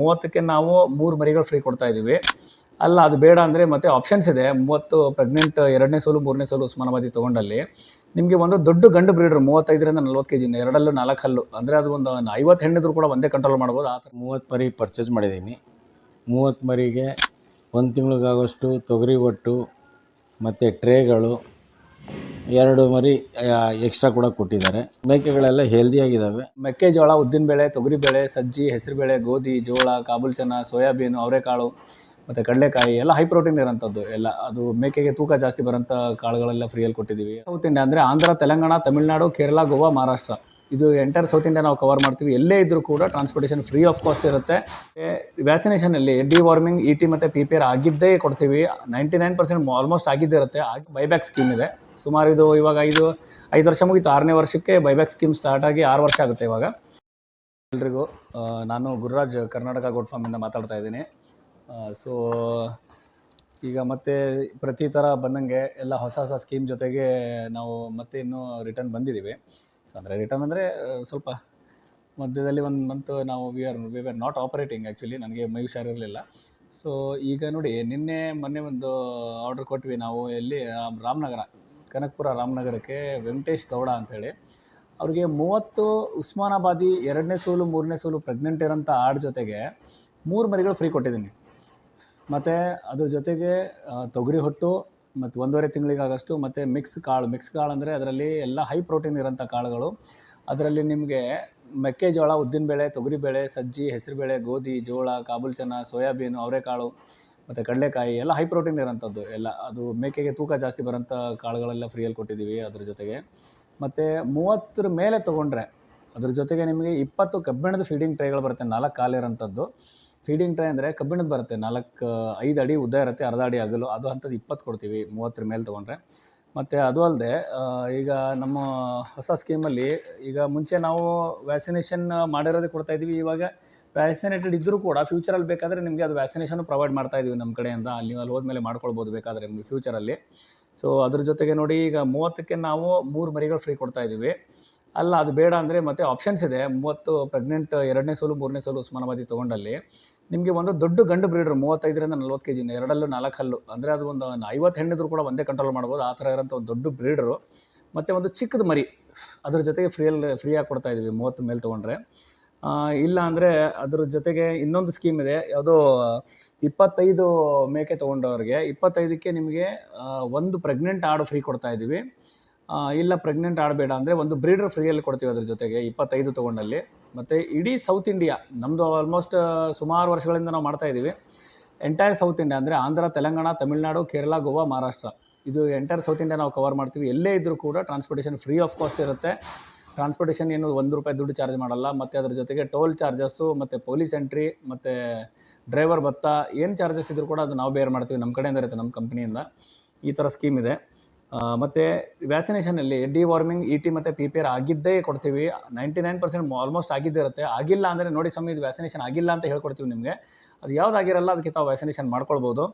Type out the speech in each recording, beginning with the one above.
ಮೂವತ್ತಕ್ಕೆ ನಾವು ಮೂರು ಮರಿಗಳು ಫ್ರೀ ಕೊಡ್ತಾ ಇದ್ದೀವಿ. ಅಲ್ಲ, ಅದು ಬೇಡ ಅಂದರೆ ಮತ್ತೆ ಆಪ್ಷನ್ಸ್ ಇದೆ. ಮೂವತ್ತು ಪ್ರೆಗ್ನೆಂಟ್ ಎರಡನೇ ಸೋಲು, ಮೂರನೇ ಸೋಲು ಉಸ್ಮಾನಾಬಾದಿ ತೊಗೊಂಡಲ್ಲಿ. ನಿಮಗೆ ಒಂದು ದೊಡ್ಡ ಗಂಡು ಬ್ರೀಡರ್ ಮೂವತ್ತೈದರಿಂದ ನಲ್ವತ್ತು ಕೆ ಜಿನ ಎರಡಲ್ಲೂ ನಾಲ್ಕು ಹಲ್ಲು. ಅಂದರೆ ಅದು ಒಂದು ಐವತ್ತು ಹೆಣ್ಣಿದ್ರು ಕೂಡ ಒಂದೇ ಕಂಟ್ರೋಲ್ ಮಾಡ್ಬೋದು. ಆ ಥರ. ಮೂವತ್ತು ಮರಿ ಪರ್ಚೇಸ್ ಮಾಡಿದ್ದೀನಿ ಮೂವತ್ತು ಮರಿಗೆ ಒಂದು ತಿಂಗಳಿಗಾಗೋಷ್ಟು ತೊಗರಿ ಒಟ್ಟು ಮತ್ತು ಟ್ರೇಗಳು ಎರಡು ಮರಿ ಎಕ್ಸ್ಟ್ರಾ ಕೂಡ ಕೊಟ್ಟಿದ್ದಾರೆ. ಮೇಕೆಗಳೆಲ್ಲ ಹೆಲ್ದಿಯಾಗಿದ್ದಾವೆ ಮೆಕ್ಕೆಜೋಳ, ಉದ್ದಿನಬೇಳೆ, ತೊಗರಿಬೇಳೆ, ಸಜ್ಜಿ, ಹೆಸರುಬೇಳೆ, ಗೋಧಿ, ಜೋಳ ಕಾಬೂಲ್ ಚನ್ನ ಸೋಯಾಬೀನು, ಅವರೆಕಾಳು ಮತ್ತು ಕಡಲೆಕಾಯಿ ಎಲ್ಲ ಹೈ ಪ್ರೋಟೀನ್ ಇರೋಂಥದ್ದು ಎಲ್ಲ ಅದು ಮೇಕೆಗೆ ತೂಕ ಜಾಸ್ತಿ ಬರೋಂಥ ಕಾಳುಗಳೆಲ್ಲ ಫ್ರೀಯಲ್ಲಿ ಕೊಟ್ಟಿದ್ದೀವಿ ಸೌತ್ ಇಂಡಿಯಾ ಅಂದರೆ ಆಂಧ್ರ, ತೆಲಂಗಾಣ, ತಮಿಳುನಾಡು, ಕೇರಳ, ಗೋವಾ, ಮಹಾರಾಷ್ಟ್ರ. ಇದು ಎಂಟೈರ್ ಸೌತ್ ಇಂಡಿಯಾ ನಾವು ಕವರ್ ಮಾಡ್ತೀವಿ. ಎಲ್ಲೇ ಇದ್ದರೂ ಕೂಡ ಟ್ರಾನ್ಸ್ಪೋರ್ಟೇಷನ್ ಫ್ರೀ ಆಫ್ ಕಾಸ್ಟ್ ಇರುತ್ತೆ. ವ್ಯಾಕ್ಸಿನೇಷನಲ್ಲಿ ಡಿ ವಾರ್ಮಿಂಗ್ ಇ ಟಿ ಮತ್ತು ಪಿ ಪಿ ಆಗಿದ್ದೇ ಕೊಡ್ತೀವಿ. ನೈಂಟಿ ನೈನ್ ಪರ್ಸೆಂಟ್ ಆಲ್ಮೋಸ್ಟ್ ಆಗಿದ್ದೇ ಇರುತ್ತೆ. ಆಗಿ ಬೈಬ್ಯಾಕ್ ಸ್ಕೀಮ್ ಇದೆ. ಸುಮಾರು ಇದು ಇವಾಗ ಐದು ಐದು ವರ್ಷ ಮುಗಿತು. ಆರನೇ ವರ್ಷಕ್ಕೆ ಬೈಬ್ಯಾಕ್ ಸ್ಕೀಮ್ ಸ್ಟಾರ್ಟ್ ಆಗಿ ಆರು ವರ್ಷ ಆಗುತ್ತೆ ಇವಾಗ. ಎಲ್ರಿಗೂ ನಾನು ಗುರುರಾಜ್ ಕರ್ನಾಟಕ ಗೋಡ್ ಫಾರ್ಮಿಂದ ಮಾತಾಡ್ತಾ ಇದ್ದೀನಿ. ಸೊ ಈಗ ಮತ್ತೆ ಪ್ರತಿ ಥರ ಬಂದಂಗೆ ಎಲ್ಲ ಹೊಸ ಹೊಸ ಸ್ಕೀಮ್ ಜೊತೆಗೆ ನಾವು ಮತ್ತೆ ಇನ್ನೂ ರಿಟರ್ನ್ ಬಂದಿದ್ದೀವಿ ಸೊ ಅಂದರೆ ರಿಟರ್ನ್ ಅಂದರೆ ಸ್ವಲ್ಪ ಮಧ್ಯದಲ್ಲಿ ಒಂದು ಮಂತ್ ನಾವು we are we are not operating actually ನನಗೆ ಮೈ ಹುಷಾರಿರಲಿಲ್ಲ ಸೊ ಈಗ ನೋಡಿ, ನಿನ್ನೆ ಮೊನ್ನೆ ಒಂದು ಆರ್ಡರ್ ಕೊಟ್ವಿ ನಾವು ಎಲ್ಲಿ ರಾಮ್- ರಾಮನಗರ ಕನಕಪುರ ರಾಮನಗರಕ್ಕೆ ವೆಂಕಟೇಶ್ ಗೌಡ ಅಂಥೇಳಿ ಅವ್ರಿಗೆ ಮೂವತ್ತು ಉಸ್ಮಾನಾಬಾದಿ ಎರಡನೇ ಸೋಲು, ಮೂರನೇ ಸೋಲು ಪ್ರೆಗ್ನೆಂಟ್ ಇರೋಂಥ ಆಡ್ ಜೊತೆಗೆ ಮೂರು ಮರಿಗಳು ಫ್ರೀ ಕೊಟ್ಟಿದ್ದೀನಿ. ಮತ್ತು ಅದ್ರ ಜೊತೆಗೆ ತೊಗರಿ ಹೊಟ್ಟು ಮತ್ತು ಒಂದೂವರೆ ತಿಂಗಳಿಗಾಗಷ್ಟು ಮತ್ತು ಮಿಕ್ಸ್ ಕಾಳು. ಮಿಕ್ಸ್ ಕಾಳು ಅಂದರೆ ಅದರಲ್ಲಿ ಎಲ್ಲ ಹೈ ಪ್ರೋಟೀನ್ ಇರೋಂಥ ಕಾಳುಗಳು. ಅದರಲ್ಲಿ ನಿಮಗೆ ಮೆಕ್ಕೆಜೋಳ, ಉದ್ದಿನಬೇಳೆ, ತೊಗರಿಬೇಳೆ, ಸಜ್ಜಿ, ಹೆಸರುಬೇಳೆ, ಗೋಧಿ, ಜೋಳ ಕಾಬೂಲ್ ಚನ್ನ ಸೋಯಾಬೀನು, ಅವರೆಕಾಳು ಮತ್ತು ಕಡಲೆಕಾಯಿ ಎಲ್ಲ ಹೈ ಪ್ರೋಟೀನ್ ಇರೋಂಥದ್ದು ಎಲ್ಲ. ಅದು ಮೇಕೆಗೆ ತೂಕ ಜಾಸ್ತಿ ಬರೋಂಥ ಕಾಳುಗಳೆಲ್ಲ ಫ್ರೀಯಲ್ಲಿ ಕೊಟ್ಟಿದ್ದೀವಿ ಅದ್ರ ಜೊತೆಗೆ. ಮತ್ತು ಮೂವತ್ತರ ಮೇಲೆ ತೊಗೊಂಡ್ರೆ ಅದ್ರ ಜೊತೆಗೆ ನಿಮಗೆ ಇಪ್ಪತ್ತು ಕಬ್ಬಿಣದ ಫೀಡಿಂಗ್ ಟ್ರೇಗಳು ಬರುತ್ತೆ. ನಾಲ್ಕು ಕಾಲಿರೋಂಥದ್ದು. ಫೀಡಿಂಗ್ ಟ್ರೈ ಅಂದರೆ ಕಬ್ಬಿಣದ ಬರುತ್ತೆ. ನಾಲ್ಕು, ಐದು ಅಡಿ ಉದ್ದ ಇರುತ್ತೆ, ಅರ್ಧ ಅಡಿ ಆಗಲು ಅದು ಅಂಥದ್ದು ಇಪ್ಪತ್ತು ಕೊಡ್ತೀವಿ, ಮೂವತ್ತರ ಮೇಲೆ ತೊಗೊಂಡ್ರೆ. ಮತ್ತು ಅದು ಅಲ್ಲದೆ ಈಗ ನಮ್ಮ ಹೊಸ ಸ್ಕೀಮಲ್ಲಿ ಈಗ ಮುಂಚೆ ನಾವು ವ್ಯಾಕ್ಸಿನೇಷನ್ ಮಾಡಿರೋದೇ ಕೊಡ್ತಾ ಇದ್ದೀವಿ ಇವಾಗ ವ್ಯಾಕ್ಸಿನೇಟೆಡ್ ಇದ್ದರೂ ಕೂಡ ಫ್ಯೂಚರಲ್ಲಿ ಬೇಕಾದರೆ ನಿಮಗೆ ಅದು ವ್ಯಾಕ್ಸಿನೇಷನ್ ಪ್ರೊವೈಡ್ ಮಾಡ್ತಾ ಇದ್ದೀವಿ ನಮ್ಮ ಕಡೆಯಿಂದ. ಅಲ್ಲಿ ಅಲ್ಲಿ ಹೋದ್ಮೇಲೆ ಮಾಡ್ಕೊಳ್ಬೋದು ಬೇಕಾದರೆ ನಿಮಗೆ ಫ್ಯೂಚರಲ್ಲಿ ಸೊ ಅದ್ರ ಜೊತೆಗೆ ನೋಡಿ ಈಗ ಮೂವತ್ತಕ್ಕೆ ನಾವು ಮೂರು ಮರಿಗಳು ಫ್ರೀ ಕೊಡ್ತಾ ಇದ್ದೀವಿ. ಅಲ್ಲ, ಅದು ಬೇಡ ಅಂದರೆ ಮತ್ತೆ ಆಪ್ಷನ್ಸ್ ಇದೆ. ಮೂವತ್ತು ಪ್ರೆಗ್ನೆಂಟ್ ಎರಡನೇ ಸೋಲು, ಮೂರನೇ ಸೋಲು ಉಸ್ಮಾನಾಬಾದಿ ತೊಗೊಂಡಲ್ಲಿ. ನಿಮಗೆ ಒಂದು ದೊಡ್ಡ ಗಂಡು ಬ್ರೀಡರ್ ಮೂವತ್ತೈದರಿಂದ ನಲ್ವತ್ತು ಕೆ ಜಿನ ಎರಡಲ್ಲೂ ನಾಲ್ಕು ಹಲ್ಲು. ಅಂದರೆ ಅದು ಒಂದು ಐವತ್ತು ಹೆಣ್ಣಿದ್ರು ಕೂಡ ಒಂದೇ ಕಂಟ್ರೋಲ್ ಮಾಡ್ಬೋದು. ಆ ಥರ ಇರೋಂಥ ಒಂದು ದೊಡ್ಡ ಬ್ರೀಡರು ಮತ್ತು ಒಂದು ಚಿಕ್ಕದ ಮರಿ. ಅದ್ರ ಜೊತೆಗೆ ಫ್ರೀಯಲ್ಲಿ ಫ್ರೀಯಾಗಿ ಕೊಡ್ತಾ ಇದ್ದೀವಿ ಮೂವತ್ತು ಮೇಲೆ ತೊಗೊಂಡ್ರೆ. ಇಲ್ಲ ಅಂದರೆ ಅದ್ರ ಜೊತೆಗೆ ಇನ್ನೊಂದು ಸ್ಕೀಮ್ ಇದೆ. ಯಾವುದೋ, ಇಪ್ಪತ್ತೈದು ಮೇಕೆ ತೊಗೊಂಡವ್ರಿಗೆ. ಇಪ್ಪತ್ತೈದಕ್ಕೆ ನಿಮಗೆ ಒಂದು ಪ್ರೆಗ್ನೆಂಟ್ ಆಡು ಫ್ರೀ ಕೊಡ್ತಾ ಇದ್ದೀವಿ ಇಲ್ಲ ಪ್ರೆಗ್ನೆಂಟ್ ಆಡಬೇಡ ಅಂದರೆ ಒಂದು ಬ್ರೀಡರ್ ಫ್ರೀಯಲ್ಲಿ ಕೊಡ್ತೀವಿ ಅದ್ರ ಜೊತೆಗೆ ಇಪ್ಪತ್ತೈದು ತೊಗೊಂಡಲ್ಲಿ. ಮತ್ತು ಇಡೀ ಸೌತ್ ಇಂಡಿಯಾ ನಮ್ಮದು ಆಲ್ಮೋಸ್ಟ್ ಸುಮಾರು ವರ್ಷಗಳಿಂದ ನಾವು ಮಾಡ್ತಾ ಇದ್ದೀವಿ ಎಂಟೈರ್ ಸೌತ್ ಇಂಡಿಯಾ ಅಂದರೆ ಆಂಧ್ರ, ತೆಲಂಗಾಣ, ತಮಿಳುನಾಡು, ಕೇರಳ, ಗೋವಾ, ಮಹಾರಾಷ್ಟ್ರ. ಇದು ಎಂಟೈರ್ ಸೌತ್ ಇಂಡಿಯಾ ನಾವು ಕವರ್ ಮಾಡ್ತೀವಿ. ಎಲ್ಲೇ ಇದ್ದರೂ ಕೂಡ ಟ್ರಾನ್ಸ್ಪೋರ್ಟೇಷನ್ ಫ್ರೀ ಆಫ್ ಕಾಸ್ಟ್ ಇರುತ್ತೆ. ಟ್ರಾನ್ಸ್ಪೋರ್ಟೇಷನ್ ಏನು ಒಂದು ರೂಪಾಯಿ ದುಡ್ಡು ಚಾರ್ಜ್ ಮಾಡಲ್ಲ. ಮತ್ತು ಅದ್ರ ಜೊತೆಗೆ ಟೋಲ್ ಚಾರ್ಜಸ್ಸು ಮತ್ತು ಪೊಲೀಸ್ ಎಂಟ್ರಿ ಮತ್ತು ಡ್ರೈವರ್ ಭತ್ತ, ಏನು ಚಾರ್ಜಸ್ ಇದ್ರೂ ಕೂಡ ಅದು ನಾವು ಬೇರ್ ಮಾಡ್ತೀವಿ. ನಮ್ಮ ಕಡೆಯಿಂದ ಇರುತ್ತೆ ನಮ್ಮ ಕಂಪ್ನಿಯಿಂದ ಈ ಥರ ಸ್ಕೀಮ್ ಇದೆ. ಮತ್ತು ವ್ಯಾಕ್ಸಿನೇಷನಲ್ಲಿ ಡಿ ವಾರ್ಮಿಂಗ್ ಇ ಟಿ ಮತ್ತು ಪಿ ಪಿ ಆರ್ ಆಗಿದ್ದೇ ಕೊಡ್ತೀವಿ. ನೈಂಟಿ ನೈನ್ ಪರ್ಸೆಂಟ್ ಆಲ್ಮೋಸ್ಟ್ ಆಗಿದ್ದೇ ಇರುತ್ತೆ ಆಗಿಲ್ಲ ಅಂದರೆ ನೋಡಿ ಸ್ವಾಮಿ, ಇದು ವ್ಯಾಕ್ಸಿನೇಷನ್ ಆಗಿಲ್ಲ ಅಂತ ಹೇಳ್ಕೊಡ್ತೀವಿ ನಿಮಗೆ. ಅದು ಯಾವುದಾಗಿರಲ್ಲ ಅದಕ್ಕೆ ತಾವು ವ್ಯಾಕ್ಸಿನೇಷನ್ ಮಾಡ್ಕೊಳ್ಬೋದು.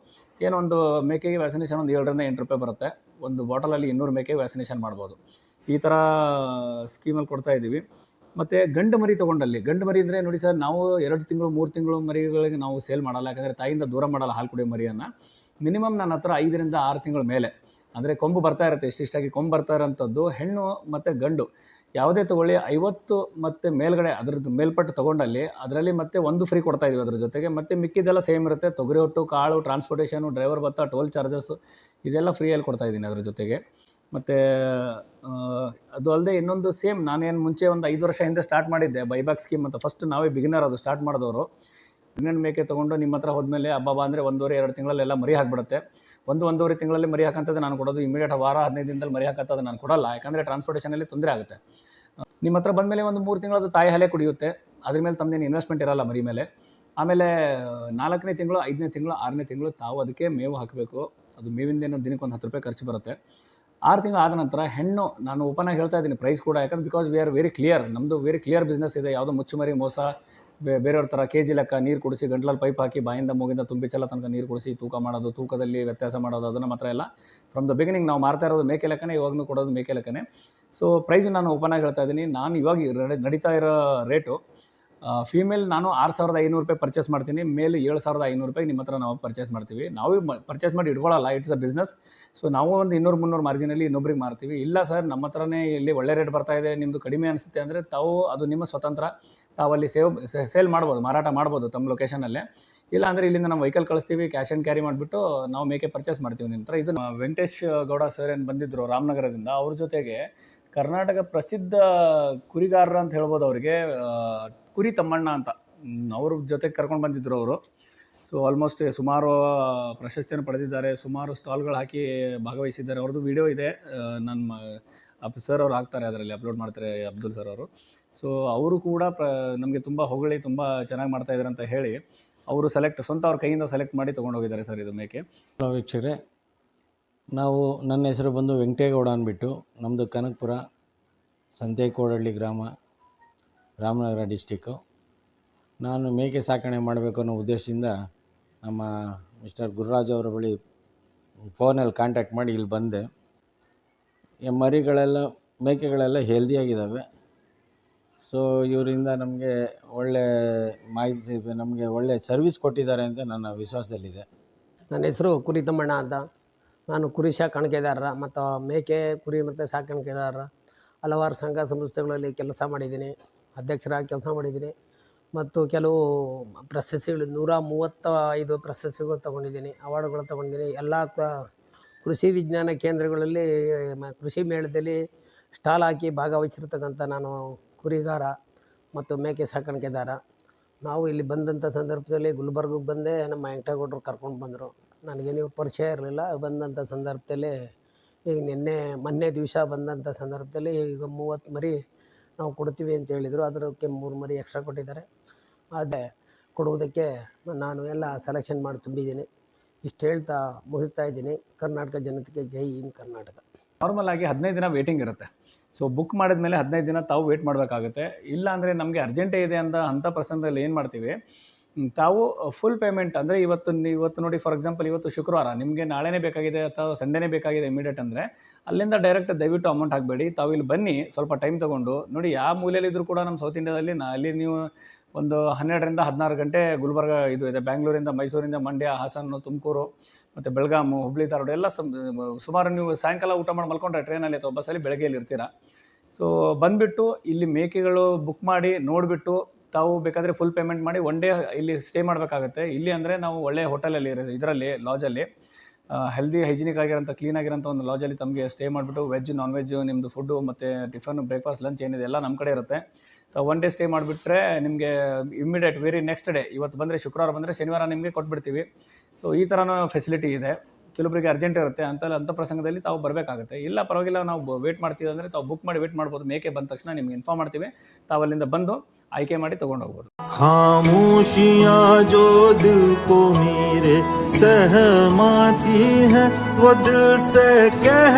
ಏನೊಂದು ಮೇಕೆಗೆ ವ್ಯಾಕ್ಸಿನೇಷನ್ ಒಂದು ಏಳರಿಂದ ಎಂಟು ರೂಪಾಯಿ ಬರುತ್ತೆ. ಒಂದು ಬಾಟಲಲ್ಲಿ ಇನ್ನೂರು ಮೇಕೆಗೆ ವ್ಯಾಕ್ಸಿನೇಷನ್ ಮಾಡ್ಬೋದು. ಈ ಥರ ಸ್ಕೀಮಲ್ಲಿ ಕೊಡ್ತಾ ಇದ್ದೀವಿ. ಮತ್ತು ಗಂಡು ಮರಿ ತೊಗೊಂಡಲ್ಲಿ, ಗಂಡು ಮರಿ ಅಂದರೆ ನೋಡಿ ಸರ್, ನಾವು ಎರಡು ತಿಂಗಳು, ಮೂರು ತಿಂಗಳು ಮರಿಗಳಿಗೆ ನಾವು ಸೇಲ್ ಮಾಡಲ್ಲ. ಯಾಕಂದರೆ ತಾಯಿಯಿಂದ ದೂರ ಮಾಡಲ್ಲ ಹಾಲು ಕುಡಿಯೋ ಮರಿಯನ್ನು. ಮಿನಿಮಮ್ ನನ್ನ ಹತ್ರ ಐದರಿಂದ ಆರು ತಿಂಗಳ ಮೇಲೆ. ಅಂದರೆ ಕೊಂಬು ಬರ್ತಾ ಇರುತ್ತೆ, ಇಷ್ಟಿಷ್ಟಾಗಿ ಕೊಂಬು ಬರ್ತಾ ಇರೋಂಥದ್ದು ಹೆಣ್ಣು ಮತ್ತು ಗಂಡು. ಯಾವುದೇ ತೊಗೊಳ್ಳಿ, ಐವತ್ತು ಮತ್ತು ಮೇಲ್ಗಡೆ ಅದ್ರದ್ದು ಮೇಲ್ಪಟ್ಟು ತೊಗೊಂಡಲ್ಲಿ ಅದರಲ್ಲಿ ಮತ್ತೆ ಒಂದು ಫ್ರೀ ಕೊಡ್ತಾ ಇದೀವಿ ಅದ್ರ ಜೊತೆಗೆ. ಮತ್ತು ಮಿಕ್ಕಿದೆಲ್ಲ ಸೇಮ್ ಇರುತ್ತೆ, ತೊಗರಿ ಒಟ್ಟು, ಕಾಳು ಟ್ರಾನ್ಸ್ಪೋರ್ಟೇಷನು ಡ್ರೈವರ್ ಭತ್ತ ಟೋಲ್ ಚಾರ್ಜಸ್ಸು ಇದೆಲ್ಲ ಫ್ರೀಯಲ್ಲಿ ಕೊಡ್ತಾ ಇದ್ದೀನಿ ಅದ್ರ ಜೊತೆಗೆ. ಮತ್ತು ಅದು ಅಲ್ಲದೆ ಇನ್ನೊಂದು ಸೇಮ್ ನಾನೇನು ಮುಂಚೆ ಒಂದು ಐದು ವರ್ಷ ಹಿಂದೆ ಸ್ಟಾರ್ಟ್ ಮಾಡಿದ್ದೆ ಬೈಬ್ಯಾಕ್ ಸ್ಕೀಮ್ ಅಂತ. ಫಸ್ಟ್ ನಾವೇ ಬಿಗಿನರ್ ಅದು ಸ್ಟಾರ್ಟ್ ಮಾಡಿದವರು. ಪ್ರೆಗ್ನೆಂಟ್ ಮೇಕೆ ತೊಗೊಂಡು ನಿಮ್ಮ ಹತ್ರ ಹೋದ್ಮೇಲೆ ಹಬ್ಬ ಅಂದರೆ ಒಂದೂವರೆ, ಎರಡು ತಿಂಗಳಲ್ಲೆಲ್ಲ ಮರಿ ಹಾಕ್ಬಿಡುತ್ತೆ. ಒಂದು ಒಂದೂವರೆ ತಿಂಗಳಲ್ಲಿ ಮರಿ ಹಾಕಂತದ್ದು ನಾನು ಕೊಡೋದು. ಇಮಿಡಿಯೇಟ್ ವಾರ, ಹದಿನೈದು ದಿನದಲ್ಲಿ ಮರಿ ಹಾಕಂತದ್ದು ನಾನು ಕೊಡಲ್ಲ. ಯಾಕಂದರೆ ಟ್ರಾನ್ಸ್ಪೋರ್ಟೇಷನಲ್ಲಿ ತೊಂದರೆ ಆಗುತ್ತೆ. ನಿಮ್ಮ ಹತ್ರ ಬಂದಮೇಲೆ ಒಂದು ಮೂರು ತಿಂಗಳದ್ದು ತಾಯಿ ಹಾಲೆ ಕುಡಿಯುತ್ತೆ. ಅದ್ರ ಮೇಲೆ ತಮ್ಮದೇನು ಇನ್ವೆಸ್ಟ್ಮೆಂಟ್ ಇರಲ್ಲ ಮರಿ ಮೇಲೆ. ಆಮೇಲೆ, ನಾಲ್ಕನೇ ತಿಂಗಳು, ಐದನೇ ತಿಂಗಳು, ಆರನೇ ತಿಂಗಳು ತಾವು ಅದಕ್ಕೆ ಮೇವು ಹಾಕಬೇಕು. ಅದು ಮೇವಿಂದೇನೋ ದಿನಕ್ಕೆ ಒಂದು ಹತ್ತು ರೂಪಾಯಿ ಖರ್ಚು ಬರುತ್ತೆ. ಆರು ತಿಂಗಳು ಆದ ನಂತರ ಹೆಣ್ಣು, ನಾನು ಓಪನ್ ಆಗಿ ಹೇಳ್ತಾ ಇದ್ದೀನಿ ಪ್ರೈಸ್ ಕೂಡ, ಯಾಕಂದ್ರೆ because we are very clear ನಮ್ಮದು ವೆರಿ ಕ್ಲಿಯರ್ ಬಿಸ್ನೆಸ್ ಇದೆ, ಯಾವುದೋ ಮುಚ್ಚುಮರಿ ಮೋಸ ಬೇರೆಯವ್ರ ಥರ ಕೆ ಜಿ ಲೆಕ್ಕ, ನೀರು ಕುಡಿಸಿ ಗಂಟ್ಲಲ್ಲಿ ಪೈಪ್ ಹಾಕಿ ಬಾಯಿಂದ ಮೂಗಿಂದ ತುಂಬಿ ಚೆಲ್ಲ ತನಕ ನೀರು ಕುಡಿಸಿ ತೂಕ ಮಾಡೋದು, ತೂಕದಲ್ಲಿ ವ್ಯತ್ಯಾಸ ಮಾಡೋದು, ಅದನ್ನು ಮಾತ್ರ ಎಲ್ಲ ಫ್ರಮ್ ದ ಬಿಗಿನಿಂಗ್ ನಾವು ಮಾರ್ತಾ ಇರೋದು ಮೇಕೆ ಲೆಕ್ಕನೇ ಇವಾಗಲೂ ಕೊಡೋದು ಮೇಕೆ ಲೆಕ್ಕನೇ. ಸೊ ಪ್ರೈಸ್ ನಾನು ಓಪನ್ ಆಗಿ ಹೇಳ್ತಾ ಇದ್ದೀನಿ. ನಾನು ಇವಾಗ ನಡೆ- ನಡೀತಾ ಇರೋ ರೇಟು ಫೀಮೇಲ್ ನಾನು ಆರು ಸಾವಿರದ ಐನೂರು ರೂಪಾಯಿ ಪರ್ಚೇಸ್ ಮಾಡ್ತೀನಿ ಮೇಲ್ ಏಳು ಸಾವಿರದ ಐನೂರು ರೂಪಾಯಿ ನಿಮ್ಮ ಹತ್ರ ನಾವು ಪರ್ಚೇಸ್ ಮಾಡ್ತೀವಿ. ನಾವು ಪರ್ಚೇಸ್ ಮಾಡಿ ಇಟ್ಕೊಳ್ಳಲ್ಲ ಇಟ್ಸ್ ಅ ಬಿಸ್ನೆಸ್ ಸೊ ನಾವು ಒಂದು ಇನ್ನೂರು ಮುನ್ನೂರು ಮಾರ್ಜಿನಲ್ಲಿ ಇನ್ನೊಬ್ಬರಿಗೆ ಮಾರ್ತೀವಿ. ಇಲ್ಲ ಸರ್ ನಮ್ಮ ಹತ್ರನೇ ಇಲ್ಲಿ ಒಳ್ಳೆ ರೇಟ್ ಬರ್ತಾ ಇದೆ ನಿಮ್ಮದು ಕಡಿಮೆ ಅನಿಸುತ್ತೆ ಅಂದರೆ ತಾವು ಅದು ನಿಮ್ಮ ಸ್ವತಂತ್ರ. ತಾವು ಅಲ್ಲಿ ಸೇವ್ ಸೇಲ್ ಮಾಡ್ಬೋದು, ಮಾರಾಟ ಮಾಡ್ಬೋದು ತಮ್ಮ ಲೊಕೇಶನಲ್ಲೇ ಇಲ್ಲ ಅಂದರೆ ಇಲ್ಲಿಂದ ನಾವು ವೆಹಿಕಲ್ ಕಳಿಸ್ತೀವಿ ಕ್ಯಾಶ್ ಆ್ಯಂಡ್ ಕ್ಯಾರಿ ಮಾಡಿಬಿಟ್ಟು ನಾವು ಮೇಕೆ ಪರ್ಚೇಸ್ ಮಾಡ್ತೀವಿ ನಿಮ್ಮ ಹತ್ರ. ಇದು ವೆಂಕಟೇಶ್ ಗೌಡ ಸರ್ ಏನು ಬಂದಿದ್ದರು ರಾಮನಗರದಿಂದ, ಅವ್ರ ಜೊತೆಗೆ ಕರ್ನಾಟಕ ಪ್ರಸಿದ್ಧ ಕುರಿಗಾರರು ಅಂತ ಹೇಳ್ಬೋದು ಅವರಿಗೆ ಕುರಿ ತಮ್ಮಣ್ಣ ಅಂತ. ಅವ್ರ ಜೊತೆಗೆ ಕರ್ಕೊಂಡು ಬಂದಿದ್ದರು ಅವರು. ಸೊ ಆಲ್ಮೋಸ್ಟ್ ಸುಮಾರು ಪ್ರಶಸ್ತಿಯನ್ನು ಪಡೆದಿದ್ದಾರೆ. ಸುಮಾರು ಸ್ಟಾಲ್ಗಳು ಹಾಕಿ ಭಾಗವಹಿಸಿದ್ದಾರೆ. ಅವ್ರದ್ದು ವಿಡಿಯೋ ಇದೆ. ನನ್ನ ಅಪ್ ಸರ್ ಅವ್ರು ಹಾಕ್ತಾರೆ ಅದರಲ್ಲಿ ಅಪ್ಲೋಡ್ ಮಾಡ್ತಾರೆ ಅಬ್ದುಲ್ ಸರ್ ಅವರು. ಸೊ ಅವರು ಕೂಡ ಪ್ರ, ನಮಗೆ ತುಂಬ ಹೊಗಳಿ, ತುಂಬ ಚೆನ್ನಾಗಿ ಮಾಡ್ತಾ ಇದ್ದಾರೆ ಅಂತ ಹೇಳಿ, ಅವರು ಸೆಲೆಕ್ಟ್ ಸ್ವಂತ ಅವ್ರ ಕೈಯಿಂದ ಸೆಲೆಕ್ಟ್ ಮಾಡಿ ತೊಗೊಂಡೋಗಿದ್ದಾರೆ ಸರ್ ಇದು ಮೇಕೆ. ವೀಕ್ಷಕರೇ ನಾವು ನನ್ನ ಹೆಸರು ಬಂದು ವೆಂಕಟೇಗೌಡ ಅಂದ್ಬಿಟ್ಟು ನಮ್ಮದು ಕನಕಪುರ ಸಂತೇಕೋಡಹಳ್ಳಿ ಗ್ರಾಮ, ರಾಮನಗರ ಡಿಸ್ಟಿಕ್ಕು ನಾನು ಮೇಕೆ ಸಾಕಣೆ ಮಾಡಬೇಕು ಅನ್ನೋ ಉದ್ದೇಶದಿಂದ ನಮ್ಮ ಮಿಸ್ಟರ್ ಗುರುರಾಜ್ ಅವರ ಬಳಿ ಫೋನಲ್ಲಿ ಕಾಂಟ್ಯಾಕ್ಟ್ ಮಾಡಿ ಇಲ್ಲಿ ಬಂದೆ. ಮರಿಗಳೆಲ್ಲ, ಮೇಕೆಗಳೆಲ್ಲ ಹೆಲ್ದಿಯಾಗಿದ್ದಾವೆ ಸೊ ಇವರಿಂದ ನಮಗೆ ಒಳ್ಳೆ ಮಾಹಿತಿ ನಮಗೆ ಒಳ್ಳೆ ಸರ್ವಿಸ್ ಕೊಟ್ಟಿದ್ದಾರೆ ಅಂತ ನನ್ನ ವಿಶ್ವಾಸದಲ್ಲಿದೆ. ನನ್ನ ಹೆಸರು ಕುರಿತಮ್ಮಣ್ಣ ಅಂತ. ನಾನು ಕುರಿ ಸಾಕಾಣಿಕೆದಾರರ ಮತ್ತು ಮೇಕೆ ಕುರಿ ಮತ್ತು ಸಾಕಾಣಿಕೆದಾರರ ಹಲವಾರು ಸಂಘ ಸಂಸ್ಥೆಗಳಲ್ಲಿ ಕೆಲಸ ಮಾಡಿದ್ದೀನಿ, ಅಧ್ಯಕ್ಷರಾಗಿ ಕೆಲಸ ಮಾಡಿದ್ದೀನಿ, ಮತ್ತು ಕೆಲವು ಪ್ರಶಸ್ತಿಗಳು, ನೂರ ಮೂವತ್ತ ಐದು ಪ್ರಶಸ್ತಿಗಳು ತೊಗೊಂಡಿದ್ದೀನಿ, ಅವಾರ್ಡ್ಗಳು ತೊಗೊಂಡಿದ್ದೀನಿ. ಎಲ್ಲ ಕೃಷಿ ವಿಜ್ಞಾನ ಕೇಂದ್ರಗಳಲ್ಲಿ ಕೃಷಿ ಮೇಳದಲ್ಲಿ ಸ್ಟಾಲ್ ಹಾಕಿ ಭಾಗವಹಿಸಿರ್ತಕ್ಕಂಥ ನಾನು ಕುರಿಗಾರ ಮತ್ತು ಮೇಕೆ ಸಾಕಾಣಿಕೆದಾರ ನಾವು ಇಲ್ಲಿ ಬಂದಂಥ ಸಂದರ್ಭದಲ್ಲಿ ಗುಲ್ಬರ್ಗಕ್ಕೆ ಬಂದೆ ನಮ್ಮ ವೆಂಕಟೇಗೌಡರು ಕರ್ಕೊಂಡು ಬಂದರು. ನನಗೆ ಪರಿಚಯ ಇರಲಿಲ್ಲ. ಬಂದಂಥ ಸಂದರ್ಭದಲ್ಲಿ ಈಗ ನಿನ್ನೆ, ಮೊನ್ನೆ ದಿವಸ ಬಂದಂಥ ಸಂದರ್ಭದಲ್ಲಿ ಈಗ ಮೂವತ್ತು ಮರಿ ನಾವು ಕೊಡ್ತೀವಿ ಅಂತ ಹೇಳಿದರು. ಅದಕ್ಕೆ ಮೂರು ಮರಿ ಎಕ್ಸ್ಟ್ರಾ ಕೊಟ್ಟಿದ್ದಾರೆ. ಆದರೆ ಕೊಡುವುದಕ್ಕೆ ನಾನು ಎಲ್ಲ ಸೆಲೆಕ್ಷನ್ ಮಾಡಿ ತುಂಬಿದ್ದೀನಿ. ಇಷ್ಟು ಹೇಳ್ತಾ ಮುಗಿಸ್ತಾ ಇದ್ದೀನಿ. ಕರ್ನಾಟಕ ಜನತೆಗೆ ಜೈ ಇನ್ ಕರ್ನಾಟಕ. ನಾರ್ಮಲ್ ಆಗಿ ಹದಿನೈದು ದಿನ ವೇಟಿಂಗ್ ಇರುತ್ತೆ. ಸೊ ಬುಕ್ ಮಾಡಿದ ಮೇಲೆ ಹದಿನೈದು ದಿನ ತಾವು ವೇಟ್ ಮಾಡಬೇಕಾಗುತ್ತೆ. ಇಲ್ಲ ಅಂದರೆ ನಮಗೆ ಅರ್ಜೆಂಟೇ ಇದೆ ಅಂತ ಅಂಥ ಪ್ರಸಂಗದಲ್ಲಿ ಏನು ಮಾಡ್ತೀವಿ? ತಾವು ಫುಲ್ ಪೇಮೆಂಟ್ ಅಂದರೆ ಇವತ್ತು ಇವತ್ತು ನೋಡಿ ಫಾರ್ ಎಕ್ಸಾಂಪಲ್ ಇವತ್ತು ಶುಕ್ರವಾರ ನಿಮಗೆ ನಾಳೆನೇ ಬೇಕಾಗಿದೆ ಅಥವಾ ಸಂಡೇನೇ ಬೇಕಾಗಿದೆ ಇಮಿಡಿಯೇಟ್ ಅಂದರೆ, ಅಲ್ಲಿಂದ ಡೈರೆಕ್ಟ್ ದಯವಿಟ್ಟು ಅಮೌಂಟ್ ಹಾಕಬೇಡಿ. ತಾವು ಇಲ್ಲಿ ಬನ್ನಿ, ಸ್ವಲ್ಪ ಟೈಮ್ ತೊಗೊಂಡು. ನೋಡಿ ಯಾವ ಮೂಲೆಯಲ್ಲಿದ್ದರೂ ಕೂಡ ನಮ್ಮ ಸೌತ್ ಇಂಡಿಯಾದಲ್ಲಿ ನಾ, ಅಲ್ಲಿ ನೀವು ಒಂದು ಹನ್ನೆರಡರಿಂದ ಹದಿನಾರು ಗಂಟೆ ಗುಲ್ಬರ್ಗ ಇದು ಇದೆ. ಬ್ಯಾಂಗ್ಳೂರಿಂದ ಮೈಸೂರಿಂದ ಮಂಡ್ಯ ಹಾಸನ ತುಮಕೂರು, ಮತ್ತು ಬೆಳಗಾಮು ಹುಬ್ಳಿ ಧಾರವಾಡ ಎಲ್ಲ ಸುಮಾರು ನೀವು ಸಾಯಂಕಾಲ ಊಟ ಮಾಡಿ ಮಲ್ಕೊಂಡ್ರೆ ಟ್ರೈನಲ್ಲಿ ಅಥವಾ ಬಸ್ಸಲ್ಲಿ ಬೆಳಗ್ಗೆಯಲ್ಲಿ ಇರ್ತೀರಾ ಸೊ ಬಂದುಬಿಟ್ಟು ಇಲ್ಲಿ ಮೇಕೆಗಳು ಬುಕ್ ಮಾಡಿ ನೋಡಿಬಿಟ್ಟು ತಾವು ಬೇಕಾದರೆ ಫುಲ್ ಪೇಮೆಂಟ್ ಮಾಡಿ ಒನ್ ಡೇ ಇಲ್ಲಿ ಸ್ಟೇ ಮಾಡಬೇಕಾಗತ್ತೆ. ಇಲ್ಲಿ ಅಂದರೆ ನಾವು ಒಳ್ಳೆಯ ಹೋಟೆಲಲ್ಲಿ ಇದರಲ್ಲಿ ಲಾಜಲ್ಲಿ ಹೆಲ್ದಿ ಹೈಜಿನಿಕ್ ಆಗಿರೋಂಥ ಕ್ಲೀನ್ ಆಗಿರೋಂಥ ಒಂದು ಲಾಜಲ್ಲಿ ತಮಗೆ ಸ್ಟೇ ಮಾಡಿಬಿಟ್ಟು ವೆಜ್ ನಾನ್ ವೆಜ್ ನಿಮ್ಮದು ಫುಡ್ಡು ಮತ್ತು ಟಿಫನ್ ಬ್ರೇಕ್ಫಾಸ್ಟ್ ಲಂಚ್ ಏನಿದೆ ಎಲ್ಲ ನಮ್ಮ ಕಡೆ ಇರುತ್ತೆ. ತಾವು ಒನ್ ಡೇ ಸ್ಟೇ ಮಾಡಿಬಿಟ್ರೆ ನಿಮಗೆ ಇಮ್ಮಿಡಿಯೇಟ್ ವೆರಿ ನೆಕ್ಸ್ಟ್ ಡೇ ಇವತ್ತು ಬಂದರೆ, ಶುಕ್ರವಾರ ಬಂದರೆ, ಶನಿವಾರ ನಿಮಗೆ ಕೊಟ್ಬಿಡ್ತೀವಿ. ಸೊ ಈ ಥರನೂ ಫೆಸಿಲಿಟಿ ಇದೆ. ಕೆಲವೊಬ್ಬರಿಗೆ ಅರ್ಜೆಂಟ್ ಇರುತ್ತೆ ಅಂತ ಅಂಥ ಪ್ರಸಂಗದಲ್ಲಿ ತಾವು ಬರಬೇಕಾಗುತ್ತೆ. ಇಲ್ಲ, ಪರವಾಗಿಲ್ಲ, ನಾವು ವೇಟ್ ಮಾಡ್ತೀವಿ ಅಂದರೆ ತಾವು ಬುಕ್ ಮಾಡಿ ವೇಟ್ ಮಾಡ್ಬೋದು. ಮೇಕೆ ಬಂದ ತಕ್ಷಣ ನಿಮ್ಗೆ ಇನ್ಫಾರ್ಮ್ ಮಾಡ್ತೀವಿ. ತಾವು ಅಲ್ಲಿಂದ ಬಂದು ಆಯ್ಕೆ ಮಾಡಿ ತಗೊಂಡು ಹೋಗ್ಬೋದು ಖಾಮೋಶಿಯಾ ಜೋ ದಿಲ್ ಕೋ ಮೇರೆ ಸಹಮಾತಿ ಹೈ ವೋ ದಿಲ್ ಸೆ ಕಹ